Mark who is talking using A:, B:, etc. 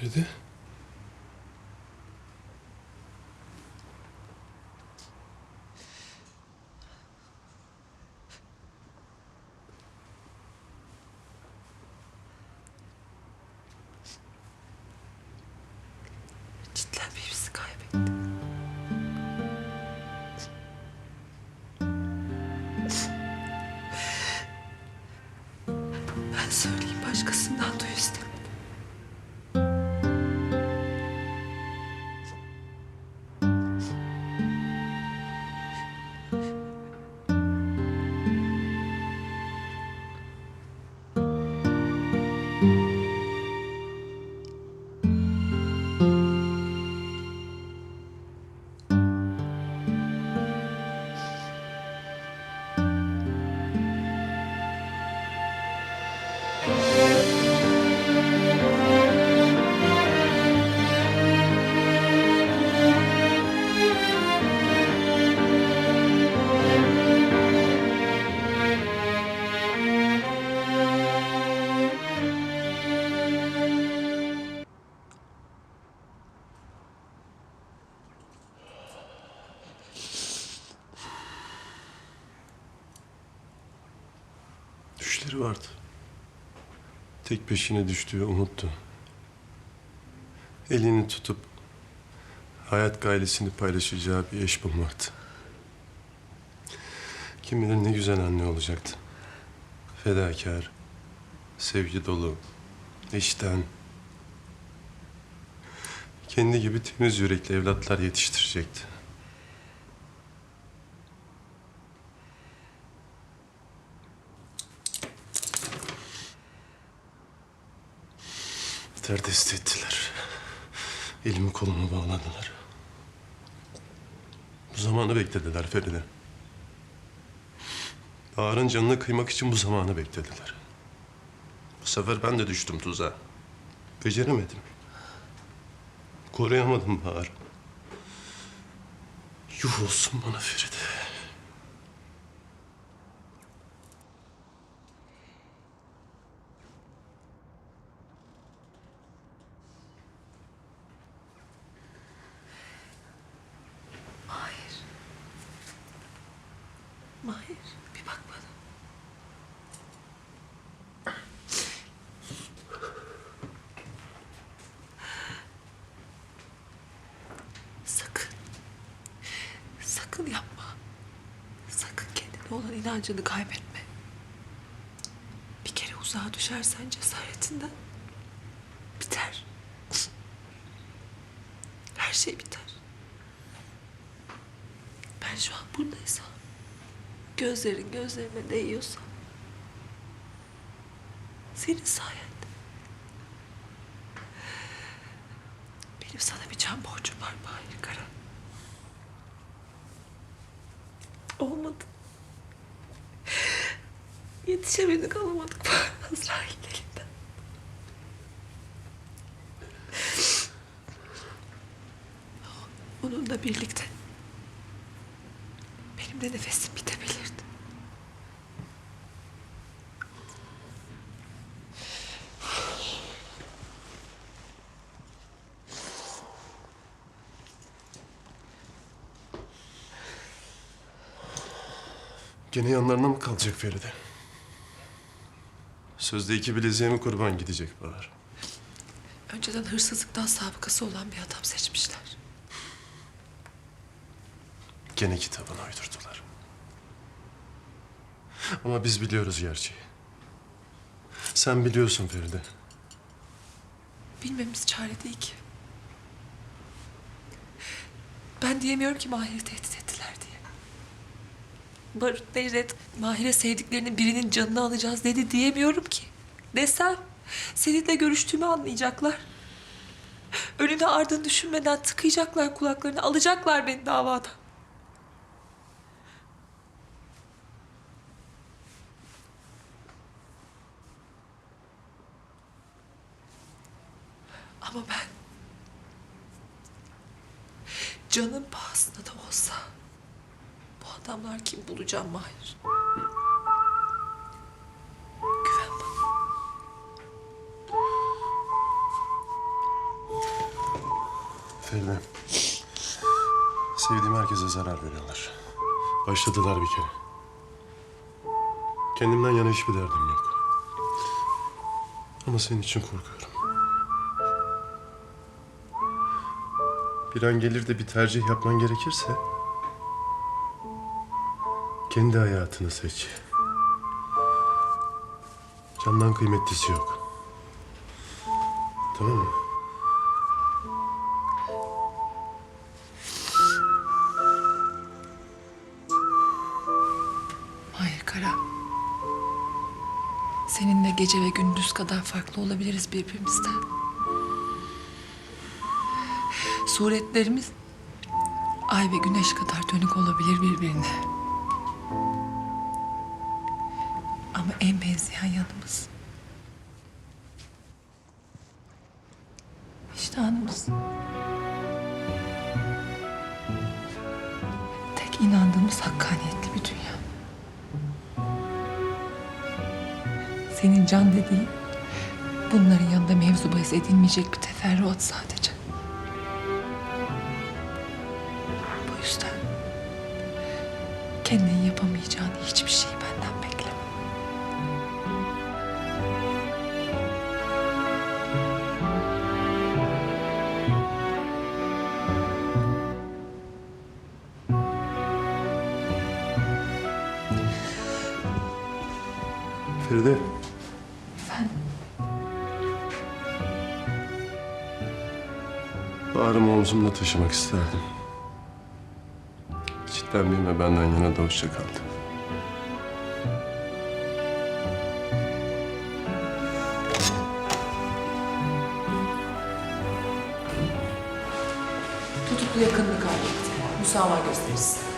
A: Feride.
B: Cidden birisi. Ben söyleyeyim başkasından duy istemedim.
A: Düşleri vardı. Tek peşine düştüğü umuttu. Elini tutup hayat gailesini paylaşacağı bir eş bulmaktı. Kim bilir ne güzel anne olacaktı. Fedakar, sevgi dolu, içten. Kendi gibi temiz yürekli evlatlar yetiştirecekti. Derdest ettiler. Elimi kolumu bağladılar. Bu zamanı beklediler Feride. Bahar'ın canını kıymak için bu zamanı beklediler. Bu sefer ben de düştüm tuzağa. Beceremedim. Koruyamadım Bahar. Yuh olsun bana Feride.
B: Bir bak. Sakın. Sakın yapma. Sakın kendine olan inancını kaybetme. Bir kere uzağa düşersen cesaretinden biter. Her şey biter. Ben şu an buradaysam, gözlerin gözlerime değiyorsa, senin sayende. Benim sana bir can borcum var Mahir Kara. Olmadı. Yetişemedik, alamadık Azrail'in elinden. Onunla birlikte benim de nefesim bitebilirdi.
A: Gene yanlarına mı kalacak Feride? Sözde iki bileziğe mi kurban gidecek Bahar?
B: Önceden hırsızlıktan sabıkası olan bir adam seçmişler.
A: Gene kitabını uydurdular. Ama biz biliyoruz gerçeği. Sen biliyorsun Feride.
B: Bilmemiz çare değil ki. Ben diyemiyorum ki Mahir'i tehdit. Barut Necdet Mahir'e sevdiklerinin birinin canını alacağız dedi diyemiyorum ki. Desem seninle görüştüğümü anlayacaklar. Önüne ardını düşünmeden tıkayacaklar kulaklarını, alacaklar beni davadan. Ama ben canım pahasına da olsa adamlar kim bulacağım Mahir? Güven bana.
A: Feride. Sevdiğim herkese zarar veriyorlar. Başladılar bir kere. Kendimden yana hiçbir derdim yok. Ama senin için korkuyorum. Bir an gelir de bir tercih yapman gerekirse... ...kendi hayatını seç. Candan kıymetlisi yok. Tamam mı?
B: Mahir Kara. Seninle gece ve gündüz kadar farklı olabiliriz birbirimizden. Suretlerimiz ay ve güneş kadar dönük olabilir birbirine. En benzeyen yanımız vicdanımız. Tek inandığımız hakkaniyetli bir dünya. Senin can dediğin bunların yanında mevzu bahis edilmeyecek bir teferruat sadece. Bu yüzden kendin yapamayacağın hiçbir şeyi
A: Feride.
B: Efendim?
A: Bağrımı omzumda taşımak isterdim. Cidden bilme benden yana da hoşça.
B: Tutuklu yakınını kaybetti. Müsamaha gösterisi.